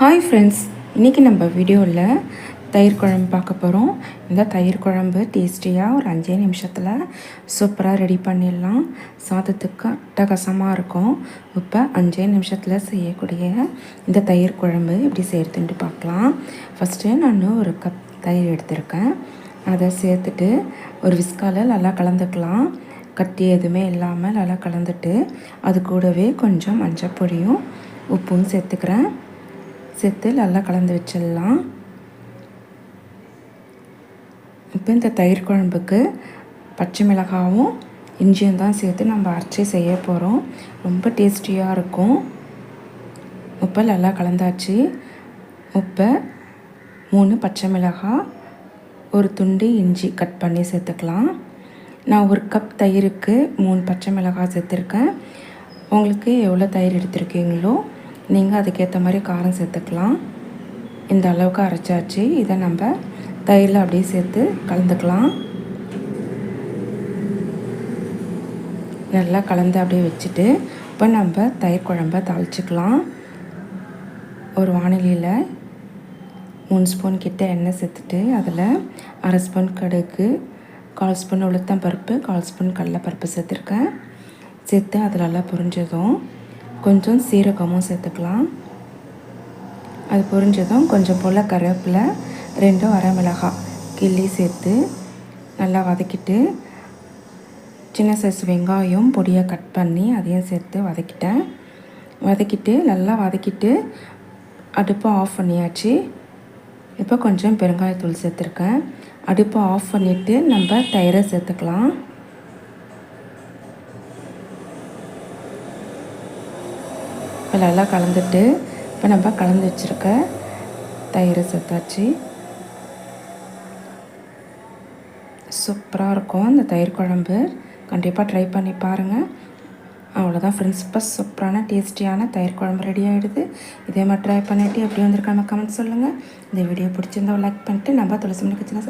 Hi friends இன்றைக்கி நம்ம வீடியோவில் தயிர் குழம்பு பார்க்க போகிறோம் இந்த தயிர் குழம்பு டேஸ்டியாக ஒரு அஞ்சே நிமிஷத்தில் சூப்பராக ரெடி பண்ணிடலாம். சாதத்துக்கு அட்டகாசமாக இருக்கும். இப்போ அஞ்சே நிமிஷத்தில் செய்யக்கூடிய இந்த தயிர் குழம்பு எப்படி செய்கிறதுன்ட்டு பார்க்கலாம். ஃபஸ்ட்டு நான் ஒரு கப் தயிர் எடுத்திருக்கேன். அதை சேர்த்துட்டு ஒரு விஸ்கால நல்லா கலந்துக்கலாம். கட்டி எதுவுமே இல்லாமல் நல்லா கலந்துட்டு அது கூடவே கொஞ்சம் மஞ்சள் பொடியும் உப்பும் சேர்த்துக்கிறேன். சேர்த்து நல்லா கலந்து வச்சிடலாம். இப்போ இந்த தயிர் குழம்புக்கு பச்சை மிளகாவும் இஞ்சியும் தான் சேர்த்து நம்ம அரைச்சி செய்ய போகிறோம் ரொம்ப டேஸ்டியாக இருக்கும். உப்பை நல்லா கலந்தாச்சு. உப்பை மூணு பச்சை மிளகாய் ஒரு துண்டு இஞ்சி கட் பண்ணி சேர்த்துக்கலாம். நான் ஒரு கப் தயிருக்கு மூணு பச்சை மிளகாய் சேர்த்துருக்கேன். உங்களுக்கு எவ்வளோ தயிர் எடுத்திருக்கீங்களோ நீங்கள் அதுக்கேற்ற மாதிரி காரம் சேர்த்துக்கலாம். இந்த அளவுக்கு அரைச்சாச்சு. இதை நம்ம தயிரில் அப்படியே சேர்த்து கலந்துக்கலாம். நல்லா கலந்து அப்படியே வச்சுட்டு இப்போ நம்ம தயிர் குழம்ப தாளிச்சிக்கலாம். ஒரு வானிலையில் மூணு ஸ்பூன் கிட்ட எண்ணெய் சேர்த்துட்டு அதில் அரை ஸ்பூன் கடுகு கால் ஸ்பூன் உளுத்தம் பருப்பு கால் ஸ்பூன் கடலைப்பருப்பு சேர்த்துருக்கேன். சேர்த்து அதில் நல்லா புரிஞ்சதும் கொஞ்சம் சீரகமும் சேர்த்துக்கலாம். அது பொரிஞ்சதும் கொஞ்சம் போல் கருவேப்பிலை ரெண்டும் வரமிளகாய் கிள்ளி சேர்த்து நல்லா வதக்கிட்டு சின்ன சைஸ் வெங்காயம் பொடியை கட் பண்ணி அதையும் சேர்த்து வதக்கிட்டேன். வதக்கிட்டு நல்லா வதக்கிட்டு அடுப்பை ஆஃப் பண்ணியாச்சு. இப்போ கொஞ்சம் பெருங்காயத்தூள் சேர்த்துருக்கேன். அடுப்பை ஆஃப் பண்ணிவிட்டு நம்ம தயிரை சேர்த்துக்கலாம். இப்போ நல்லா கலந்துட்டு இப்போ நம்ம கலந்து வச்சுருக்க தயிர் சேர்த்தாச்சு சூப்பராக இருக்கும் இந்த தயிர் குழம்பு. கண்டிப்பாக ட்ரை பண்ணி பாருங்கள் அவ்வளோதான் ஃப்ரெண்ட்ஸ் இப்போ சூப்பரான டேஸ்டியான தயிர் குழம்பு ரெடி ஆகிடுது இதே மாதிரி ட்ரை பண்ணிவிட்டு எப்படி வந்திருக்காங்க கமெண்ட் சொல்லுங்கள் இந்த வீடியோ பிடிச்சிருந்தா லைக் பண்ணிட்டு நம்ம துளசி மணி கிச்சனை